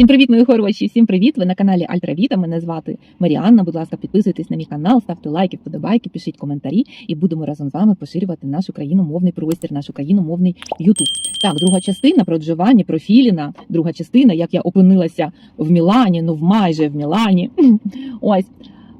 Всім привіт, мої хороші! Всім привіт! Ви на каналі Альтравіта. Мене звати Маріанна. Будь ласка, підписуйтесь на мій канал, ставте лайки, вподобайки, пишіть коментарі, і будемо разом з вами поширювати наш україномовний простір, наш україномовний Ютуб. Так, друга частина про Джованні, про Філіна. Друга частина, як я опинилася в Мілані, ну в майже в Мілані. Ось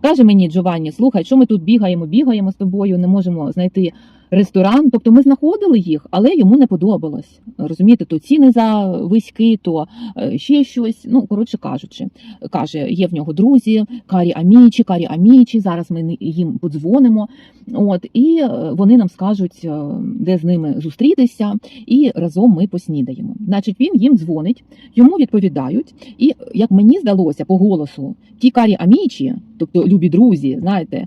каже мені Джованні, слухай, що ми тут бігаємо, бігаємо з тобою, не можемо знайти. Ресторан, тобто ми знаходили їх, але йому не подобалось. Розумієте, то ціни за виськи, то е, ще щось. Ну, коротше кажучи, каже, є в нього друзі, карі амічі, карі амічі. Зараз ми їм подзвонимо. От і е, вони нам скажуть, е, де з ними зустрітися, і разом ми поснідаємо. Значить, він їм дзвонить, йому відповідають, і як мені здалося по голосу, ті карі амічі, тобто любі друзі, знаєте,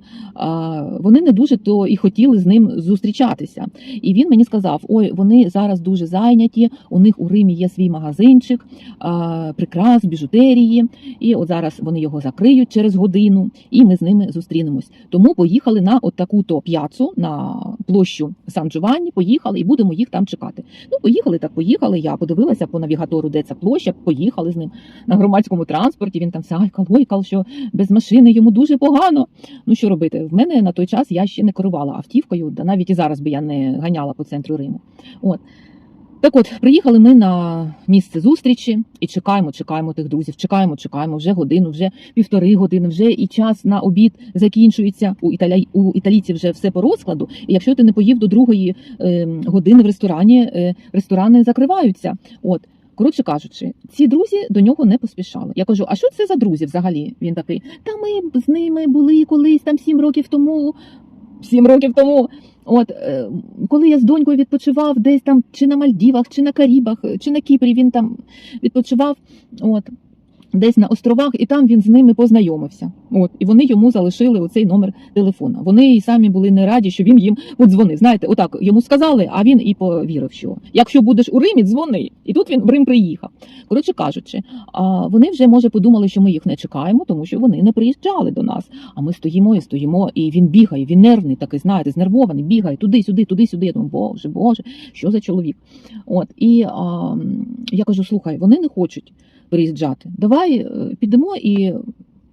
вони не дуже то і хотіли з ним зустрічатися. І він мені сказав: ой, вони зараз дуже зайняті. У них у Римі є свій магазинчик, прикрас, біжутерії. І от зараз вони його закриють через годину, і ми з ними зустрінемось. Тому поїхали на от таку то п'яцу на площу Сан Джованні. Поїхали і будемо їх там чекати. Ну, поїхали так, поїхали. Я подивилася по навігатору, де ця площа. Поїхали з ним на громадському транспорті. Він там сяйкав, лойкав, що без машини йому дуже погано. Ну що робити? В мене на той час я ще не керувала автівкою, навіть і зараз би я не ганяла по центру Риму. От. Так от, приїхали ми на місце зустрічі і чекаємо, чекаємо тих друзів, чекаємо, чекаємо вже годину, вже півтори години, вже і час на обід закінчується. У, італя... у італійців вже все по розкладу. І якщо ти не поїв до другої е, години в ресторані, е, ресторани закриваються. От. Коротше кажучи, ці друзі до нього не поспішали. Я кажу: а що це за друзі взагалі? Він такий: та ми з ними були колись там сім років тому. Сім років тому. От е, коли я з донькою відпочивав десь там чи на Мальдівах, чи на Карібах, чи на Кіпрі, він там відпочивав. От. Десь на островах, і там він з ними познайомився. От і вони йому залишили оцей номер телефона. Вони і самі були не раді, що він їм подзвонив. Знаєте, отак йому сказали, а він і повірив, що якщо будеш у Римі, дзвони. І тут він в Рим приїхав. Коротше кажучи, вони вже може подумали, що ми їх не чекаємо, тому що вони не приїжджали до нас. А ми стоїмо і стоїмо, і він бігає, він нервний, такий, знаєте, знервований, бігає туди, сюди, туди, сюди. Я думаю, боже, боже, що за чоловік? От і а, я кажу: слухай, вони не хочуть приїжджати. Давай е, підемо і.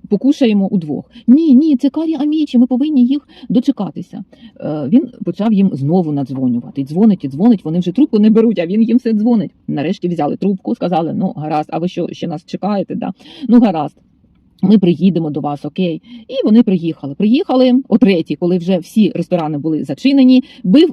Покушаємо удвох. Ні, ні, це карі амічі, ми повинні їх дочекатися. Е, він почав їм знову надзвонювати. Дзвонить, і дзвонить, вони вже трубку не беруть, а він їм все дзвонить. Нарешті взяли трубку, сказали: ну гаразд, а ви що ще нас чекаєте? Да? Ну гаразд. Ми приїдемо до вас, окей. І вони приїхали. Приїхали о третій, коли вже всі ресторани були зачинені.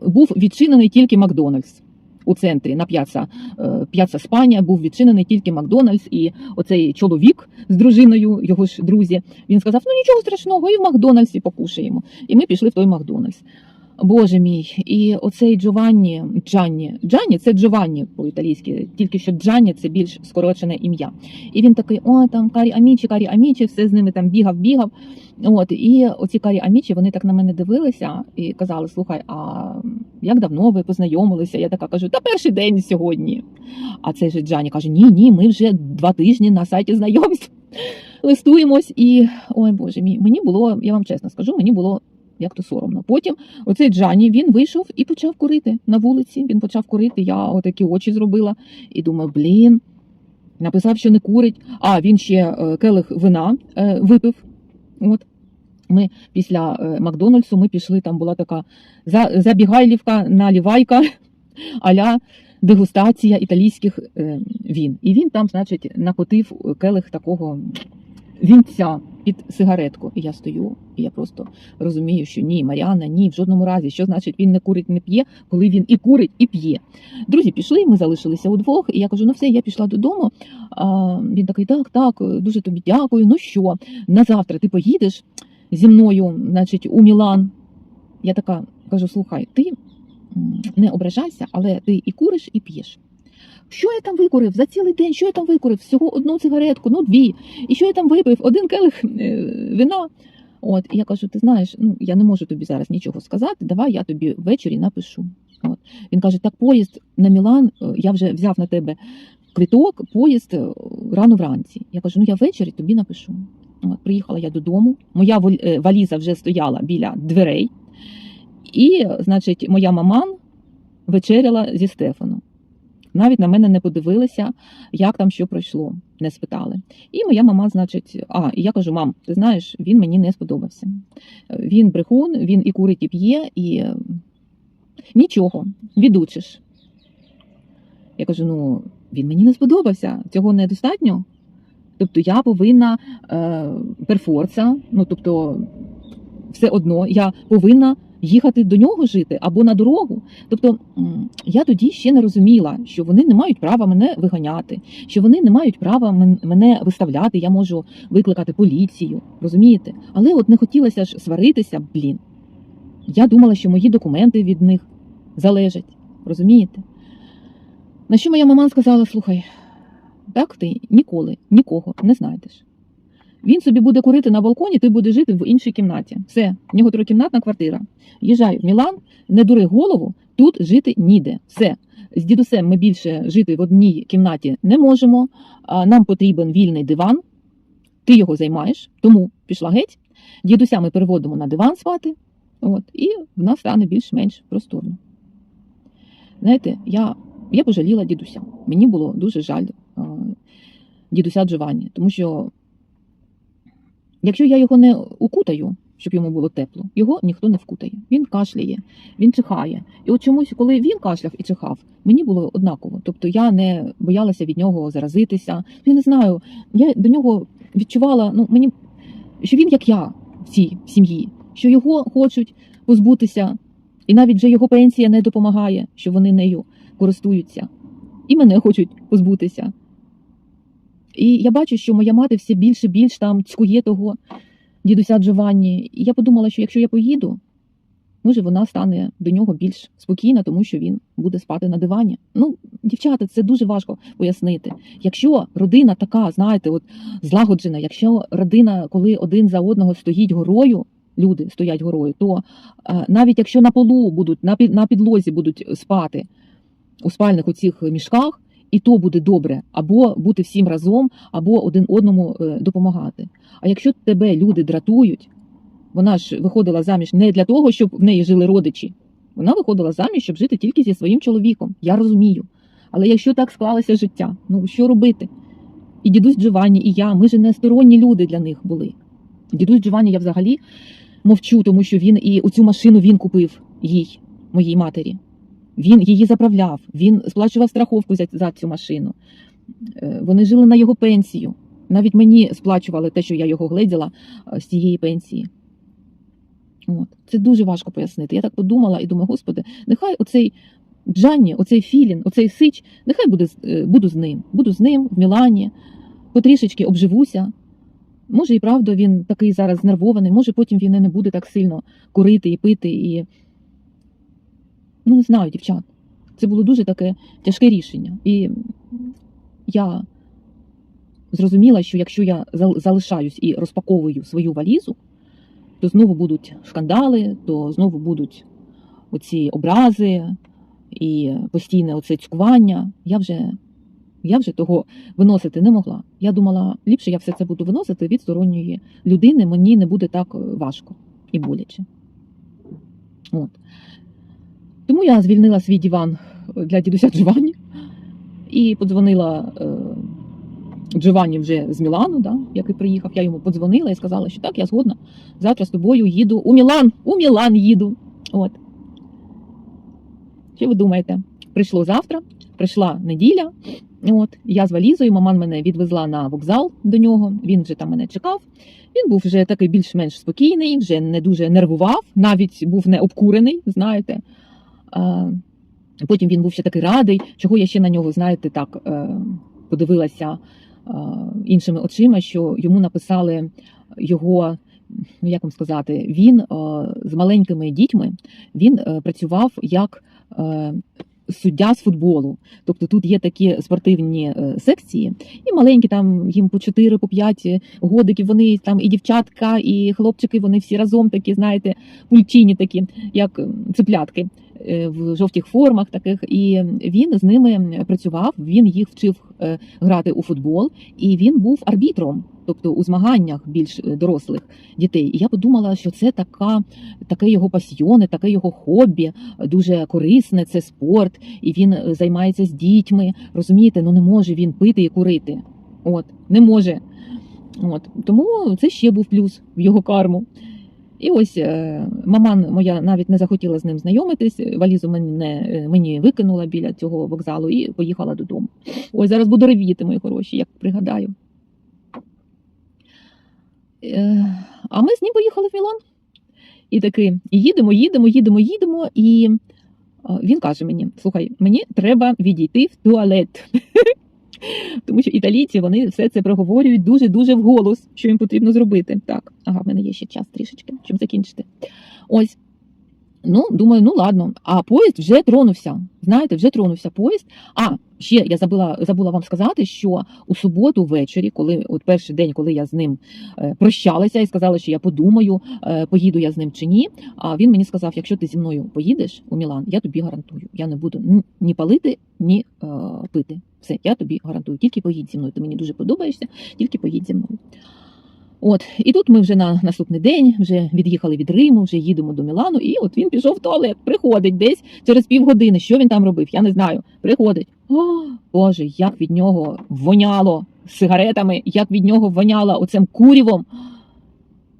Був відчинений тільки Макдональдс у центрі на п'яца, е, п'яца Спанія був відчинений тільки Макдональдс, і оцей чоловік з дружиною, його ж друзі, він сказав: ну нічого страшного, і в Макдональдсі покушаємо. І ми пішли в той Макдональдс. Боже мій, і оцей Джованні, Джанні, Джанні це Джованні по-італійськи, тільки що Джанні це більш скорочене ім'я. І він такий: о, там карі амічі, карі амічі, все з ними там бігав, бігав. От і оці карі амічі, вони так на мене дивилися і казали: слухай, а як давно ви познайомилися? Я така кажу, та перший день сьогодні. А цей же Джані каже: Ні, ні, ми вже два тижні на сайті знайомств. Листуємось, і ой Боже мій, мені було, я вам чесно скажу, мені було як то соромно. Потім оцей Джані він вийшов і почав курити на вулиці. Він почав курити. Я отакі очі зробила і думаю, блін. Написав, що не курить. А він ще е, келих вина е, випив. От. Ми після е, Макдональдсу ми пішли, там була така забігайлівка, налівайка, аля дегустація італійських він. І він там, значить, накотив келих такого вінця під сигаретку. І я стою, і я просто розумію, що ні, Маріанна, ні, в жодному разі. Що значить він не курить, не п'є, коли він і курить, і п'є. Друзі пішли, ми залишилися удвох, і я кажу: ну все, я пішла додому. А, він такий, так, так, дуже тобі дякую. Ну що, на завтра ти поїдеш зі мною, значить, у Мілан. Я така кажу: слухай, ти не ображайся, але ти і куриш, і п'єш. Що я там викурив за цілий день? Що я там викурив? Всього одну цигаретку, ну дві. І що я там випив? Один келих е, вина. От, і я кажу: ти знаєш, ну я не можу тобі зараз нічого сказати. Давай я тобі ввечері напишу. От. Він каже: так, поїзд на Мілан, е, я вже взяв на тебе квиток, поїзд е, рано вранці. Я кажу, ну я ввечері тобі напишу. От, приїхала я додому, моя валіза вже стояла біля дверей, і, значить, моя маман вечеряла зі Стефаном. Навіть на мене не подивилися, як там що пройшло, не спитали. І моя мама, значить, а, і я кажу: мам, ти знаєш, він мені не сподобався. Він брехун, він і курить, і п'є, і нічого, відучиш. Я кажу: ну, він мені не сподобався, цього недостатньо. Тобто я повинна е, перфорца, ну тобто, все одно я повинна їхати до нього жити або на дорогу. Тобто я тоді ще не розуміла, що вони не мають права мене виганяти, що вони не мають права мене виставляти. Я можу викликати поліцію, розумієте? Але от не хотілося ж сваритися, блін. Я думала, що мої документи від них залежать, розумієте? На що моя мама сказала: слухай, так ти ніколи нікого не знайдеш. Він собі буде курити на балконі, ти будеш жити в іншій кімнаті. Все, в нього трикімнатна квартира. Їжджай в Мілан, не дури голову, тут жити ніде. Все. З дідусем ми більше жити в одній кімнаті не можемо. Нам потрібен вільний диван. Ти його займаєш, тому пішла геть. Дідуся ми переводимо на диван спати. От, і в нас стане більш-менш просторно. Знаєте, я, я пожаліла дідуся. Мені було дуже жаль дідуся Джованні, тому що якщо я його не укутаю, щоб йому було тепло, його ніхто не вкутає. Він кашляє, він чихає. І от чомусь, коли він кашляв і чихав, мені було однаково. Тобто я не боялася від нього заразитися. Я не знаю, я до нього відчувала, ну мені що він як я в цій сім'ї, що його хочуть позбутися, і навіть вже його пенсія не допомагає, що вони нею користуються, і мене хочуть позбутися. І я бачу, що моя мати все більше більш там цькує того дідуся Джованні. І я подумала, що якщо я поїду, може вона стане до нього більш спокійна, тому що він буде спати на дивані. Ну, дівчата, це дуже важко пояснити. Якщо родина така, знаєте, от злагоджена, якщо родина, коли один за одного стоїть горою, люди стоять горою, то е, навіть якщо на полу будуть, на під- на підлозі будуть спати у спальних оцих мішках, і то буде добре, або бути всім разом, або один одному е, допомагати. А якщо тебе люди дратують, вона ж виходила заміж не для того, щоб в неї жили родичі. Вона виходила заміж, щоб жити тільки зі своїм чоловіком. Я розумію. Але якщо так склалося життя, ну що робити? І дідусь Джованні, і я, ми ж не сторонні люди для них були. Дідусь Джованні я взагалі мовчу, тому що він і оцю машину він купив їй, моїй матері. Він її заправляв, він сплачував страховку за, цю машину. Е, Вони жили на його пенсію. Навіть мені сплачували те, що я його гледіла е, з цієї пенсії. От. Це дуже важко пояснити. Я так подумала і думаю, господи, нехай оцей Джанні, оцей Філін, оцей Сич, нехай буде, е, буду з ним. Буду з ним в Мілані, потрішечки обживуся. Може, і правда він такий зараз знервований, може потім він і не буде так сильно курити і пити. І... Ну, не знаю, дівчат. Це було дуже таке тяжке рішення. І я зрозуміла, що якщо я залишаюсь і розпаковую свою валізу, то знову будуть шкандали, то знову будуть оці образи і постійне оце цькування. Я вже, я вже того виносити не могла. Я думала, ліпше я все це буду виносити від сторонньої людини, мені не буде так важко і боляче. От. Тому я звільнила свій диван для дідуся Джованні і подзвонила е, Джованні вже з Мілану, да, який приїхав. Я йому подзвонила і сказала, що так, я згодна. Завтра з тобою їду у Мілан, у Мілан їду. От. Що ви думаєте? Прийшло завтра, прийшла неділя. От, я з валізою, маман мене відвезла на вокзал до нього. Він вже там мене чекав. Він був вже такий більш-менш спокійний, вже не дуже нервував, навіть був не обкурений, знаєте. Потім він був ще такий радий, чого я ще на нього, знаєте, так е, подивилася іншими очима, що йому написали його, ну як вам сказати, він е, з маленькими дітьми він е, працював як суддя з футболу. Тобто тут є такі спортивні е, секції, і маленькі там їм по 4 по 5 годиків. Вони там і дівчатка, і хлопчики, вони всі разом такі, знаєте, пульчині такі, як м, цеплятки. е, в жовтих формах таких, і він з ними працював. Він їх вчив е, грати у футбол, і він був арбітром, тобто у змаганнях більш е, дорослих дітей. І я подумала, що це така, таке його пасьйоне, таке його хобі, дуже корисне. Це спорт, і він е, займається з дітьми. Розумієте, ну не може він пити і курити. От не може. От тому це ще був плюс в його карму. І ось е, маман моя навіть не захотіла з ним знайомитись. Валізу мені, не, е, мені викинула біля цього вокзалу і поїхала додому. Ось зараз буду ревіти, мої хороші, як пригадаю. Е, а ми з ним поїхали в Мілан. І таки їдемо, їдемо, їдемо, їдемо. І е, він каже мені: слухай, мені треба відійти в туалет. Тому що італійці вони все це проговорюють дуже-дуже вголос, що їм потрібно зробити. Так, ага, в мене є ще час трішечки, щоб закінчити. Ось. Ну, думаю, ну ладно. А поїзд вже тронувся. Знаєте, вже тронувся поїзд. А ще я забула забула вам сказати, що у суботу ввечері, коли от перший день, коли я з ним е, прощалася і сказала, що я подумаю, е, поїду я з ним чи ні. А він мені сказав: якщо ти зі мною поїдеш у Мілан, я тобі гарантую. Я не буду ні палити, ні е, пити. Все, я тобі гарантую. Тільки поїдь зі мною. Ти мені дуже подобаєшся, тільки поїдь зі мною. От, і тут ми вже на наступний день вже від'їхали від Риму, вже їдемо до Мілану, і от він пішов в туалет, приходить десь через півгодини. Що він там робив? Я не знаю. Приходить. О, Боже, як від нього воняло сигаретами, як від нього воняло оцим курівом.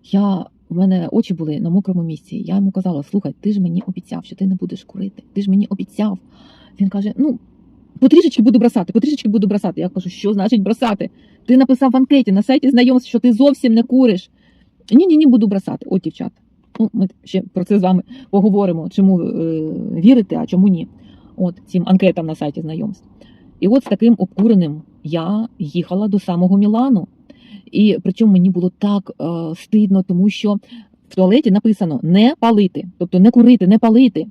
Я, в мене очі були на мокрому місці. Я йому казала: слухай, ти ж мені обіцяв, що ти не будеш курити. Ти ж мені обіцяв. Він каже: ну, потрішечки буду бросати, потрішечки буду бросати. Я кажу, що значить бросати? Ти написав в анкеті на сайті знайомств, що ти зовсім не куриш. Ні, ні, ні, буду бросати. От, дівчата. Ну, ми ще про це з вами поговоримо, чому е, вірити, а чому ні. От цим анкетам на сайті знайомств. І от з таким обкуреним я їхала до самого Мілану. І причому мені було так е, стидно, тому що в туалеті написано не палити, тобто не курити, не палити.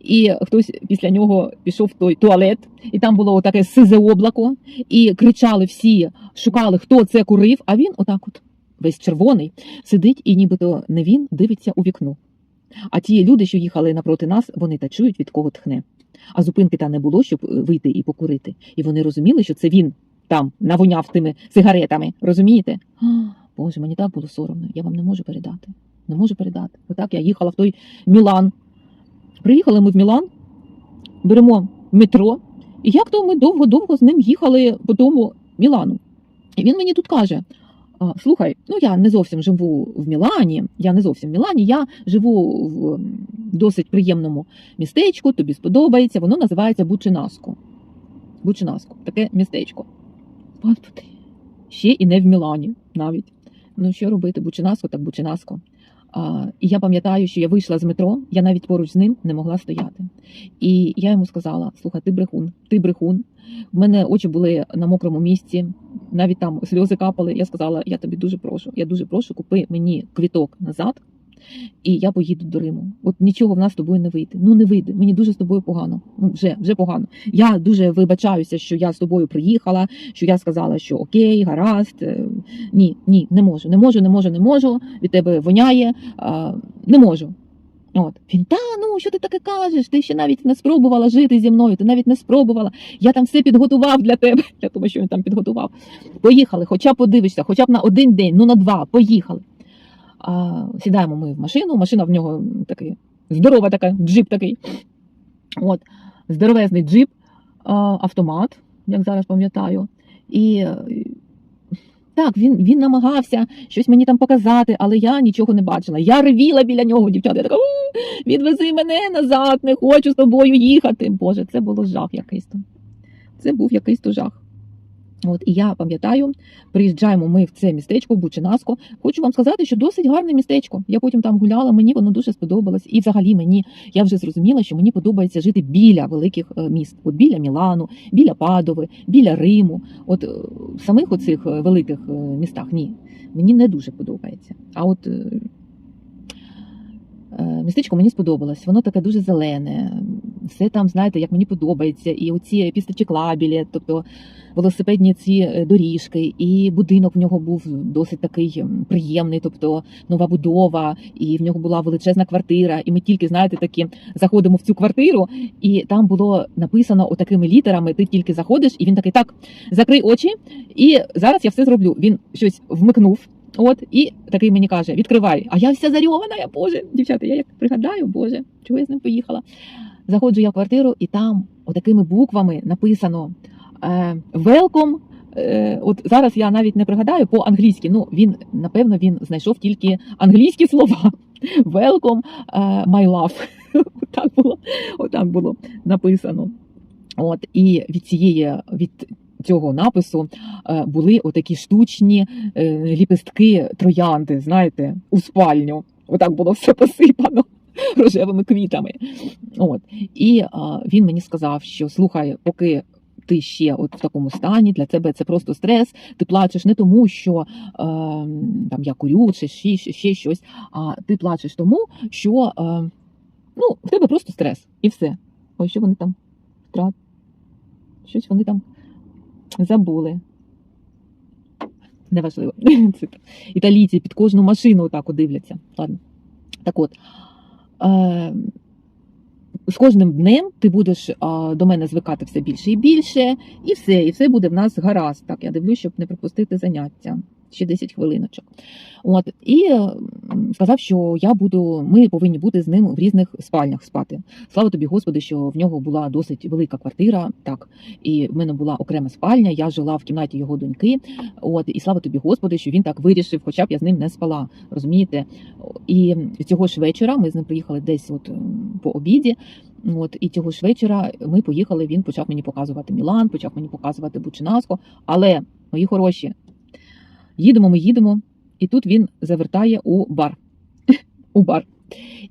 І хтось після нього пішов в той туалет, і там було таке сизе облако, і кричали всі, шукали, хто це курив, а він отак от весь червоний сидить, і нібито не він дивиться у вікно. А ті люди, що їхали напроти нас, вони та чують, від кого тхне. А зупинки та не було, щоб е, вийти і покурити. І вони розуміли, що це він там навоняв тими сигаретами. Розумієте? Боже, мені так було соромно. Я вам не можу передати. Не можу передати. Отак я їхала в той Мілан. Приїхали ми в Мілан, беремо метро, і як то ми довго-довго з ним їхали по тому Мілану. І він мені тут каже: слухай, ну я не зовсім живу в Мілані, я не зовсім в Мілані, я живу в досить приємному містечку, тобі сподобається, воно називається Бучинаско. Бучинаско, таке містечко. Господи, ще і не в Мілані навіть. Ну що робити, Бучинаско, так Бучинаско. І я пам'ятаю, що я вийшла з метро, я навіть поруч з ним не могла стояти. І я йому сказала: слухай, ти брехун, ти брехун. В мене очі були на мокрому місці, навіть там сльози капали. Я сказала: я тобі дуже прошу, я дуже прошу, купи мені квіток назад, і я поїду до Риму. От нічого в нас з тобою не вийде. Ну не вийде. Мені дуже з тобою погано. Ну вже вже погано. Я дуже вибачаюся, що я з тобою приїхала, що я сказала, що окей, гаразд. Е, Ні, ні, не можу, не можу, не можу, не можу. Від тебе воняє, а, не можу. От він та ну що ти таке кажеш? Ти ще навіть не спробувала жити зі мною. Ти навіть не спробувала. Я там все підготував для тебе. Я думаю, що він там підготував. Поїхали, хоча б подивишся, хоча б на один день, ну на два. Поїхали. А, сідаємо ми в машину. Машина в нього такий здорова, така джип такий. От здоровезний джип, автомат, як зараз пам'ятаю. І так, він, він намагався щось мені там показати, але я нічого не бачила. Я ревіла біля нього, дівчата. Я така, відвези мене назад, не хочу з тобою їхати. Боже, це було жах якийсь то. Це був якийсь то жах. От, і я пам'ятаю, приїжджаємо ми в це містечко, Бучинаско. Хочу вам сказати, що досить гарне містечко. Я потім там гуляла, мені воно дуже сподобалось. І взагалі мені я вже зрозуміла, що мені подобається жити біля великих е, міст, от біля Мілану, біля Падови, біля Риму. От е, в самих оцих е, великих містах ні, мені не дуже подобається. А от містечко мені сподобалось. Воно таке дуже зелене, все там, знаєте, як мені подобається, і оці пісточеклабілі, тобто велосипедні ці е, доріжки, і будинок в нього був досить такий приємний, тобто нова будова, і в нього була величезна квартира. І ми тільки, знаєте, такі заходимо в цю квартиру, і там було написано отакими літерами: ти тільки заходиш, і він такий, так, закрий очі, і зараз я все зроблю. Він щось вмикнув. От і такий мені каже: відкривай. А я вся зарьована, я боже, дівчата, я як пригадаю, боже, чого я з ним поїхала. Заходжу я в квартиру, і там отакими буквами написано Welcome. Е, От зараз я навіть не пригадаю по-англійськи. Ну він напевно він знайшов тільки англійські слова. Welcome, е, my love. Отак було, отак було написано. От і від цієї від цього напису е, були отакі штучні е, ліпестки троянди, знаєте, у спальню. Отак було все посипано рожевими квітами. От і а, він мені сказав, що слухай, поки. Ти ще от в такому стані, для тебе це просто стрес. Ти плачеш не тому, що е, там я курю чи ще, ще, щось, а ти плачеш тому, що е, ну, в тебе просто стрес і все. Ой, що вони там втрат? Щось вони там забули. Неважливо. Італійці під кожну машину отак дивляться. Ладно. Так от. Е, з кожним днем ти будеш а, до мене звикати все більше і більше, і все, і все буде в нас гаразд. Так, я дивлюсь, щоб не пропустити заняття. Ще 10 хвилиночок. От і е, сказав, що я буду, ми повинні бути з ним в різних спальнях спати. Слава тобі, Господи, що в нього була досить велика квартира. Так, і в мене була окрема спальня. Я жила в кімнаті його доньки. От і слава тобі, Господи, що він так вирішив, хоча б я з ним не спала. Розумієте? І цього ж вечора ми з ним приїхали десь от по обіді. От і цього ж вечора ми поїхали. Він почав мені показувати Мілан, почав мені показувати Бучинаско. Але мої хороші, їдемо, ми їдемо, і тут він завертає у бар. у бар.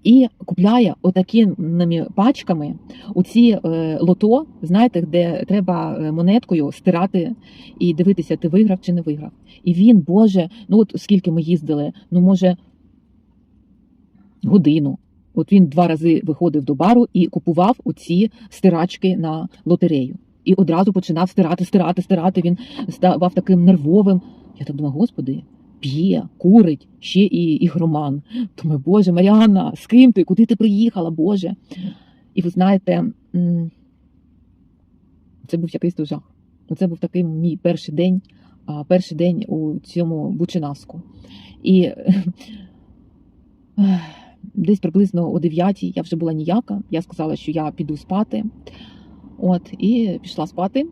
І купляє отакими пачками оці е, лото, знаєте, де треба е, монеткою стирати і дивитися, ти виграв чи не виграв. І він, Боже, ну от скільки ми їздили, ну може годину. От він два рази виходив до бару і купував оці стирачки на лотерею. І одразу починав стирати, стирати, стирати. Він ставав таким нервовим. Я так думаю, господи, п'є, курить, ще і ігроман. Думаю, Боже, Маріанна, з ким ти? Куди ти приїхала, Боже? І ви знаєте, це був якийсь жах. Це був такий мій перший день, перший день у цьому Бучинаску. І десь приблизно о 9 я вже була ніяка. Я сказала, що я піду спати. От, і пішла спати.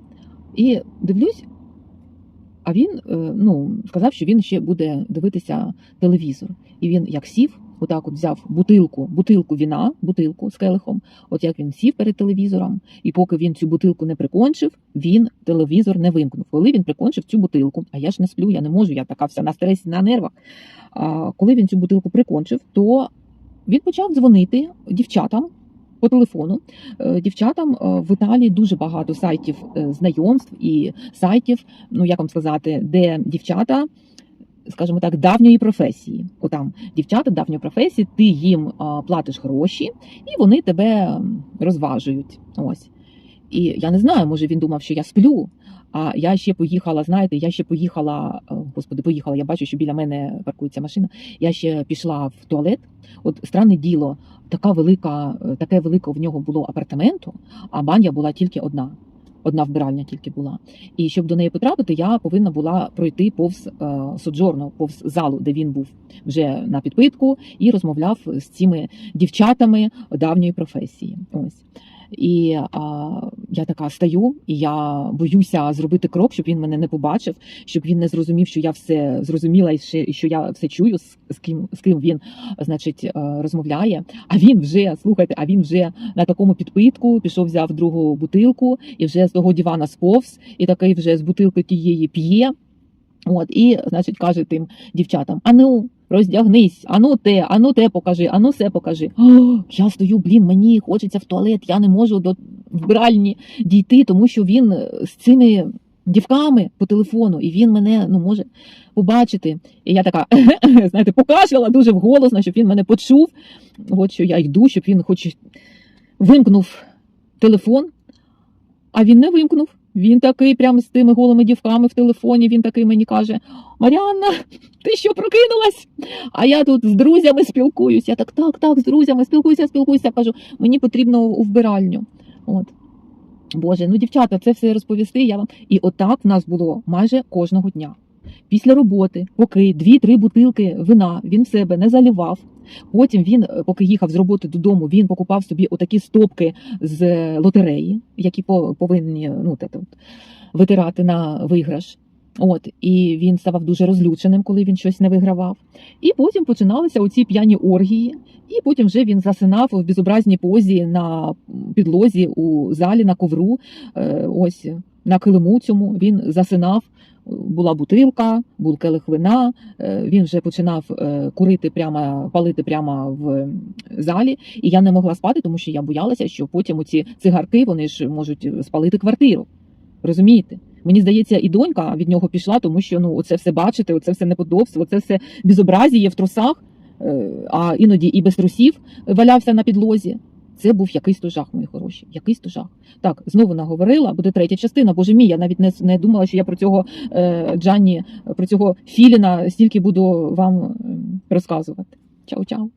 І дивлюсь, а він е, ну, сказав, що він ще буде дивитися телевізор. І він як сів, отак от взяв бутилку, бутилку віна, бутилку з келихом. От як він сів перед телевізором, і поки він цю бутилку не прикончив, він телевізор не вимкнув. Коли він прикончив цю бутилку, а я ж не сплю, я не можу, я така вся на стресі, на нервах. А коли він цю бутилку прикончив, то він почав дзвонити дівчатам. По телефону Е, дівчатам е, в Італії дуже багато сайтів е, знайомств і сайтів, ну як вам сказати, де дівчата, скажімо так, давньої професії. Отам дівчата давньої професії, ти їм платиш гроші, і вони тебе розважують. Ось. І я не знаю, може він думав, що я сплю. А я ще поїхала, знаєте, я ще поїхала, господи, поїхала. Я бачу, що біля мене паркується машина. Я ще пішла в туалет. От странне діло, така велика, е, таке велике в нього було апартаменту, а баня була тільки одна. Одна вбиральня тільки була. І щоб до неї потрапити, я повинна була пройти повз е, соджорно, повз залу, де він був вже на підпитку, і розмовляв з цими дівчатами давньої професії. Ось. І а, я така стою, і я боюся зробити крок, щоб він мене не побачив, щоб він не зрозумів, що я все зрозуміла, і що я все чую, з, ким з ким він значить е, розмовляє. А він вже слухайте, а він вже на такому підпитку пішов, взяв другу бутилку і вже з того дивана сповз, і такий вже з бутилки тієї п'є. От і значить каже тим дівчатам: ану, роздягнись, ану те, ану те покажи, ану все покажи. О, я стою, блін, мені хочеться в туалет, я не можу до вбиральні дійти, тому що він е, з цими дівками по телефону, і він мене ну може побачити. І я така, знаєте, покашляла дуже вголосно, щоб він мене почув. От що я йду, щоб він хоч вимкнув телефон, а він не вимкнув. Він такий, прямо з тими голими дівками в телефоні, він такий мені каже: Маріанна, ти що прокинулась? А я тут з друзями спілкуюсь. Я так, так, так, з друзями спілкуюся, спілкуюся. Кажу, мені потрібно у вбиральню. От. Боже, ну дівчата, це все розповісти. Я вам. І отак в нас було майже кожного дня. Після роботи, поки дві-три бутилки вина він в себе не залівав. Потім він, е, поки їхав з роботи додому, він покупав собі отакі стопки з е, лотереї, які по- повинні ну, те, от, витирати на виграш. От і він ставав дуже розлюченим, коли він щось не вигравав. І потім починалися оці п'яні оргії, і потім вже він засинав в безобразній позі на підлозі у залі на ковру. е, Ось на килиму цьому він засинав. Була бутилка, був келих вина. е, Він вже починав е, курити прямо, палити прямо в залі. І я не могла спати, тому що я боялася, що потім оці цигарки вони ж можуть спалити квартиру. Розумієте? Мені здається, і донька від нього пішла, тому що ну оце все бачити, оце все неподобство, оце все безобразіє в трусах, е, а іноді і без трусів валявся на підлозі. Це був якийсь то жах, мої хороші. Якийсь то жах. Так, знову наговорила, буде третя частина. Боже мій, я навіть не, не думала, що я про цього е, Джанні, про цього Філіна стільки буду вам ем, розказувати. Чао-чао.